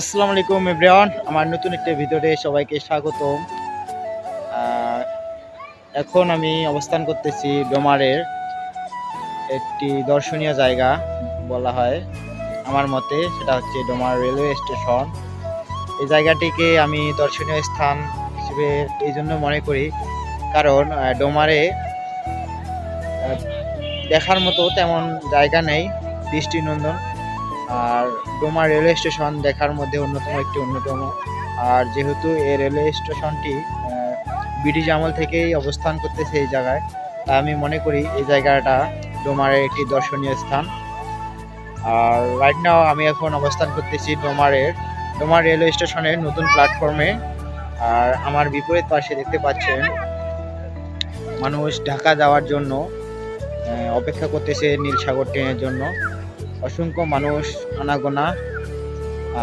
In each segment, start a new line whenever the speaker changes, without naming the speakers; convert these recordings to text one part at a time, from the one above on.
আসসালামু আলাইকুম এভরিওয়ান, আমার নতুন একটা ভিডিওতে সবাইকে স্বাগতম। এখন আমি অবস্থান করতেছি ডোমারের একটি দর্শনীয় জায়গা, বলা হয় আমার মতে, সেটা হচ্ছে ডোমার রেলওয়ে স্টেশন। এই জায়গাটিকে আমি দর্শনীয় স্থান হিসেবে এই জন্য মনে করি, কারণ ডোমারে দেখার মতো তেমন জায়গা নেই, দৃষ্টিনন্দন। আর ডোমা রেলওয়ে স্টেশন দেখার মধ্যে অন্যতম একটি অন্যতম। আর যেহেতু এই রেলওয়ে স্টেশনটি ব্রিটিশ আমল থেকেই অবস্থান করতেছে এই জায়গায়, তাই আমি মনে করি এই জায়গাটা ডোমারের একটি দর্শনীয় স্থান। আর রাইট নাও আমি এখন অবস্থান করতেছি ডোমারের ডোমার রেলওয়ে স্টেশনের নতুন প্ল্যাটফর্মে আর আমার বিপরীত পাশে দেখতে পাচ্ছেন মানুষ ঢাকা যাওয়ার জন্য অপেক্ষা করতেছে নীল সাগর ট্রেনের জন্য। অসংখ্য মানুষ, আনাগোনা।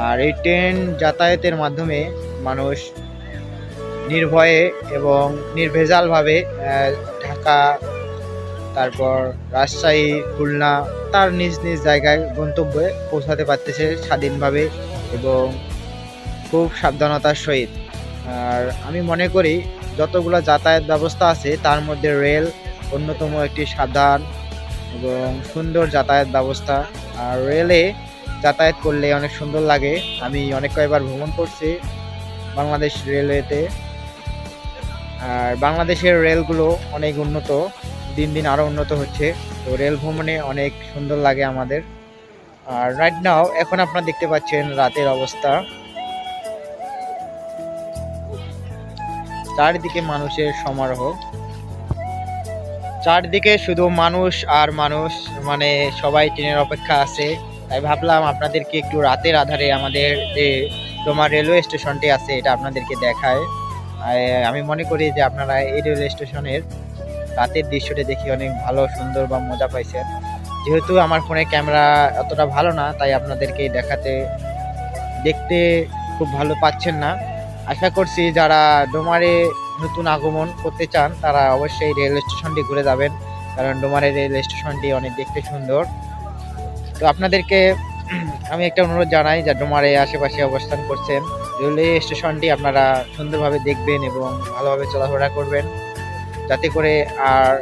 আর এই ট্রেন যাতায়াতের মাধ্যমে মানুষ নির্ভয়ে এবং নির্ভেজালভাবে ঢাকা, তারপর রাজশাহী, খুলনা তার নিজ নিজ জায়গায় গন্তব্যে পৌঁছাতে পারতেছে স্বাধীনভাবে এবং খুব সাবধানতার সহিত। আর আমি মনে করি যতগুলো যাতায়াত ব্যবস্থা আছে তার মধ্যে রেল অন্যতম একটি সাধারণ এবং সুন্দর যাতায়াত ব্যবস্থা। আর রেলে যাতায়াত করলে অনেক সুন্দর লাগে। আমি অনেক কয়েকবার ভ্রমণ করছি বাংলাদেশ রেলওয়েতে আর বাংলাদেশের রেলগুলো অনেক উন্নত, দিন দিন আরও উন্নত হচ্ছে। তো রেল ভ্রমণে অনেক সুন্দর লাগে আমাদের। আর রাইট নাও এখন আপনারা দেখতে পাচ্ছেন রাতের অবস্থা। চারিদিকে মানুষের সমারোহ। চারদিকে শুধু মানুষ আর মানুষ মানে সবাই ট্রেনের অপেক্ষা আছে। তাই ভাবলাম আপনাদেরকে একটু রাতের আধারে আমাদের যে তোমার রেলওয়ে স্টেশনটি আছে, এটা আপনাদেরকে দেখায় আমি মনে করি যে আপনারা এই রেলওয়ে স্টেশনের রাতের দৃশ্যটি দেখে অনেক ভালো, সুন্দর বা মজা পাইছেন। যেহেতু আমার ফোনে ক্যামেরা অতটা ভালো না, তাই আপনাদেরকে দেখাতে, দেখতে খুব ভালো পাচ্ছেন না। আশা করছি যারা ডোমারে নতুন আগমন করতে চান, তারা অবশ্যই রেল স্টেশনটি ঘুরে যাবেন। কারণ ডোমারের রেল স্টেশনটি অনেক দেখতে সুন্দর। তো আপনাদেরকে আমি একটা অনুরোধ জানাই যা ডোমারে আশেপাশে অবস্থান করছেন রেলওয়ে স্টেশনটি আপনারা সুন্দরভাবে দেখবেন এবং ভালোভাবে চলাফেরা করবেন। যাতে করে আর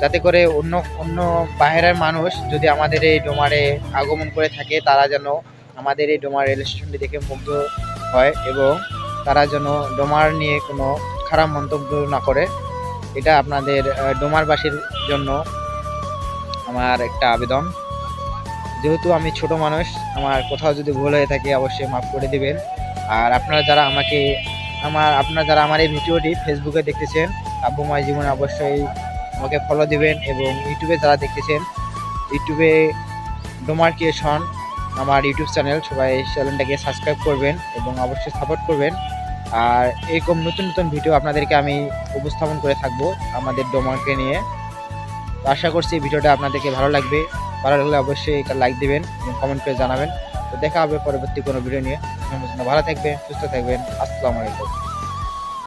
যাতে করে অন্য অন্য বাইরের মানুষ যদি আমাদের এই ডোমারে আগমন করে থাকে, তারা যেন আমাদের এই ডোমার রেল স্টেশনটি দেখে মুগ্ধ হয় এবং তারা যেন ডোমার নিয়ে কোনো খারাপ মন্তব্য না করে। এটা আপনাদের ডোমারবাসীর জন্য আমার একটা আবেদন। যেহেতু আমি ছোট মানুষ, আমার কোথাও যদি ভুল হয়ে থাকে অবশ্যই মাফ করে দিবেন। আর আপনারা যারা আমাকে, আমার, আপনারা যারা আমার এই ভিডিওটি ফেসবুকে দেখতেছেন, আব্বু মায়ের জীবনে অবশ্যই আমাকে ফলো দিবেন এবং ইউটিউবে যারা দেখতেছেন, ইউটিউবে ডোমার ক্রিয়েশন, আমার ইউটিউব চ্যানেল সবাই চ্যানেলটাকে সাবস্ক্রাইব করবেন এবং অবশ্যই সাপোর্ট করবেন। আর এরকম নতুন নতুন ভিডিও আপনাদেরকে আমি উপস্থাপন করে থাকব আমাদের ডোমাকে নিয়ে। তো আশা করছি ভিডিওটা আপনাদেরকে ভালো লাগবে। ভালো লাগলে অবশ্যই লাইক দেবেন এবং কমেন্ট করে জানাবেন। তো দেখা হবে পরবর্তী কোনো ভিডিও নিয়ে। ভালো থাকবেন, সুস্থ থাকবেন। আসসালামু আলাইকুম।